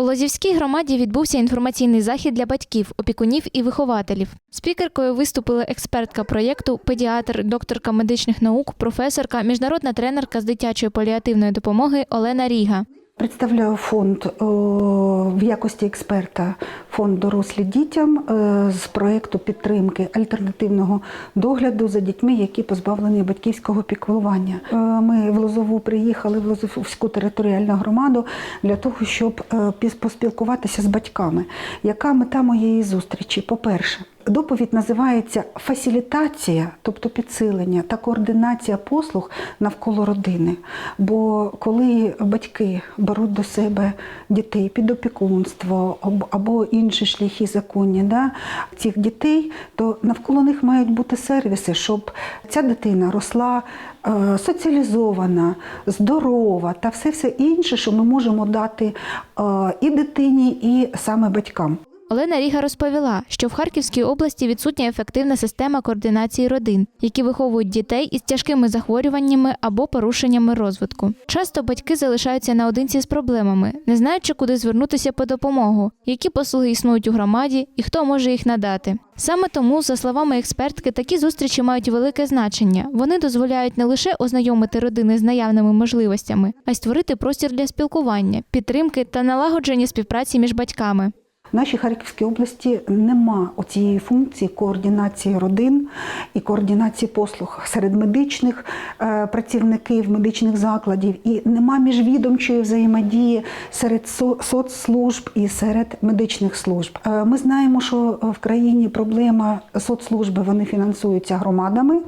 У Лозівській громаді відбувся інформаційний захід для батьків, опікунів і вихователів. Спікеркою виступили експертка проєкту, педіатр, докторка медичних наук, професорка, міжнародна тренерка з дитячої паліативної допомоги Олена Ріга. Представляю фонд о, в якості експерта фонд дорослі дітям е, з проєкту підтримки альтернативного догляду за дітьми, які позбавлені батьківського піклування. Е, Ми в Лозову приїхали в Лозовську територіальну громаду для того, щоб е, поспілкуватися з батьками. Яка мета моєї зустрічі? По-перше, Доповідь називається фасилітація, тобто підсилення та координація послуг навколо родини. Бо коли батьки беруть до себе дітей під опікунство або- або інші шляхи законні да, цих дітей, то навколо них мають бути сервіси, щоб ця дитина росла е, соціалізована, здорова та все все інше, що ми можемо дати е, і дитині, і саме батькам. Олена Ріга розповіла, що в Харківській області відсутня ефективна система координації родин, які виховують дітей із тяжкими захворюваннями або порушеннями розвитку. Часто батьки залишаються наодинці з проблемами, не знаючи, куди звернутися по допомогу, які послуги існують у громаді і хто може їх надати. Саме тому, за словами експертки, такі зустрічі мають велике значення. Вони дозволяють не лише ознайомити родини з наявними можливостями, а й створити простір для спілкування, підтримки та налагодження співпраці між батьками. В нашій Харківській області нема цієї функції координації родин і координації послуг серед медичних е, працівників, медичних закладів, і нема міжвідомчої взаємодії серед соцслужб і серед медичних служб. Е, Ми знаємо, що в країні проблема соцслужби вони фінансуються громадами.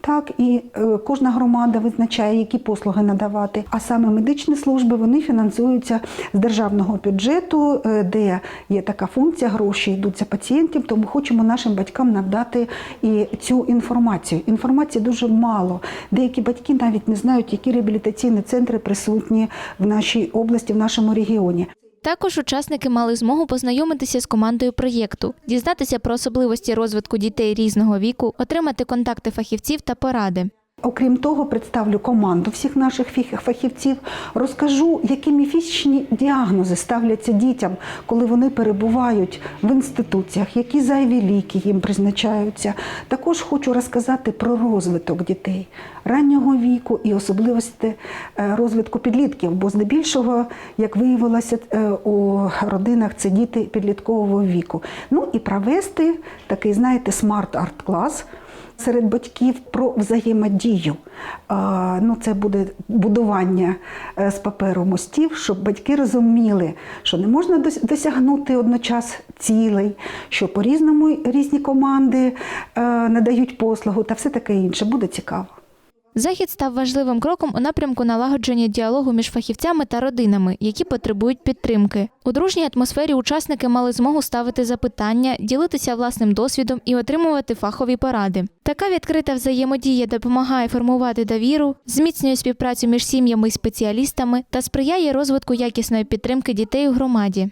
Так, і е, кожна громада визначає, які послуги надавати. А саме медичні служби вони фінансуються з державного бюджету, е, де є така функція, гроші йдуть за пацієнтів. Тому хочемо нашим батькам надати і цю інформацію. Інформації дуже мало. Деякі батьки навіть не знають, які реабілітаційні центри присутні в нашій області, в нашому регіоні. Також учасники мали змогу познайомитися з командою проєкту, дізнатися про особливості розвитку дітей різного віку, отримати контакти фахівців та поради. Окрім того, представлю команду всіх наших фахівців, розкажу, які міфічні діагнози ставляться дітям, коли вони перебувають в інституціях, які зайві ліки їм призначаються. Також хочу розказати про розвиток дітей раннього віку і особливості е, розвитку підлітків, бо здебільшого, як виявилося, е, у родинах це діти підліткового віку. Ну і провести такий, знаєте, смарт-арт-клас серед батьків про взаємодію. Ну, це буде будування е, з паперу мостів, щоб батьки розуміли, що не можна досягнути одночас цілей, що по-різному різні команди е, надають послугу та все таке інше. Буде цікаво. Захід став важливим кроком у напрямку налагодження діалогу між фахівцями та родинами, які потребують підтримки. У дружній атмосфері учасники мали змогу ставити запитання, ділитися власним досвідом і отримувати фахові поради. Така відкрита взаємодія допомагає формувати довіру, зміцнює співпрацю між сім'ями і спеціалістами та сприяє розвитку якісної підтримки дітей у громаді.